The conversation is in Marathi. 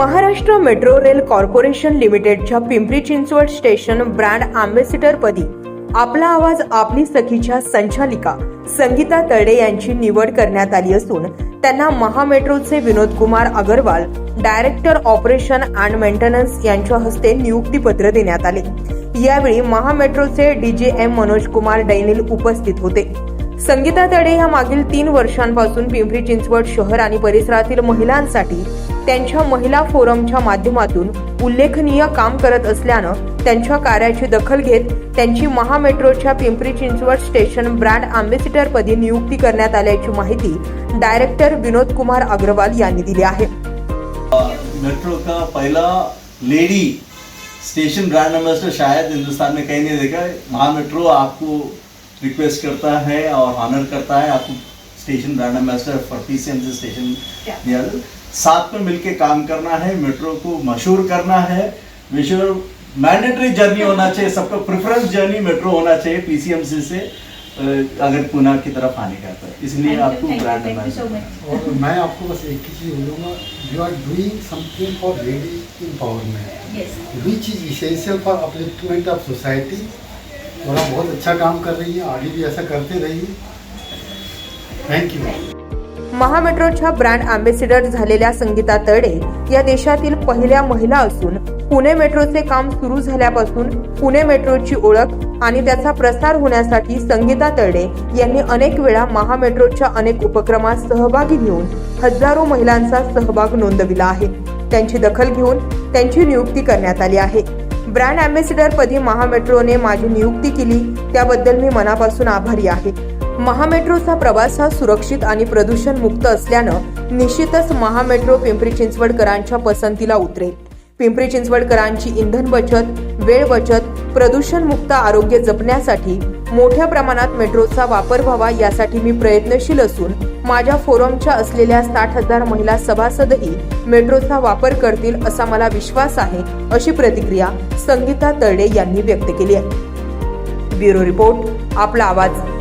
महाराष्ट्र मेट्रो रेल कॉर्पोरेशन लिमिटेडच्या Pimpri Chinchwad station brand ambassador पदी. आपला आवाज आपली सखीच्या संचालिका संगीता तडे यांची निवड करण्यात आली असून त्यांना महामेट्रोचे Vinod Kumar Agarwal director operation and maintenance यांच्या हस्ते नियुक्तीपत्र देण्यात आले. यावेळी महामेट्रोचे डीजीएम मनोज कुमार डैनिल उपस्थित होते. संगीता तडे ह्या मागील तीन वर्षांपासून पिंपरी चिंचवड शहर आणि परिसरातील महिलांसाठी त्यांच्या महिला फोरमच्या माध्यमातून उल्लेखनीय काम करत असल्यानं त्यांच्या कार्याची दखल घेत त्यांची महामेट्रोच्या Pimpri Chinchwad station brand ambassador पदी नियुक्ती करण्यात आल्याची माहिती डायरेक्टर विनोद कुमार अग्रवाल यांनी दिली आहे. मेट्रो का पहला लेडी स्टेशन ब्रांड एम्बेसडर शायद हिंदुस्तान में कहीं नहीं देखा महा मेट्रो आपको रिक्वेस्ट करता है और ऑनर करता है। आपको station brand ambassador for P C station near साथ में मिलके काम करना है मेट्रो को मशहूर करना है। विश्व मैंडेटरी जर्नी होना चाहिए सबका प्रेफरेंस जर्नी मेट्रो होना चाहिए पीसीएमसी से अगर पुणे की तरफ़ आने का तो। इसलिए आपको ब्रांड और मैं आपको बस एक ही चीज़ बोलूँगा you are doing something for lady Yes. Which is essential for upliftment of society और आप बहुत अच्छा काम कर रही हैं आगे भी ऐसा करते रहिए। थँक्यू महामेट्रोच्या ब्रँड अँबेसिडर झालेल्या संगीता तडे या देशातील पहिल्या महिला असून पुणे मेट्रोचे काम सुरू झाल्यापासून पुणे मेट्रोची ओळख आणि त्याचा प्रसार होण्यासाठी संगीता तडे यांनी अनेक वेळा महामेट्रोच्या अनेक उपक्रमात सहभागी घेऊन हजारो महिलांचा सहभाग नोंदविला आहे. त्यांची दखल घेऊन त्यांची नियुक्ती करण्यात आली आहे. ब्रँड अँबेसिडर पदी महामेट्रोने माझी नियुक्ती केली त्याबद्दल मी मनापासून आभारी आहे. महामेट्रोचा प्रवास हा सुरक्षित आणि प्रदूषण मुक्त असल्यानं निश्चितच महामेट्रो पिंपरी चिंचवडकरांच्या पसंतीला उतरेल. पिंपरी चिंचवडकरांची इंधन बचत वेळ बचत प्रदूषण मुक्त आरोग्य जपण्यासाठी मोठ्या प्रमाणात मेट्रोचा वापर व्हावा यासाठी मी प्रयत्नशील असून माझ्या फोरमच्या असलेल्या साठ हजार महिला सभासदही मेट्रोचा वापर करतील असा मला विश्वास आहे अशी प्रतिक्रिया संगीता तळडे यांनी व्यक्त केली आहे. ब्युरो रिपोर्ट आपला आवाज.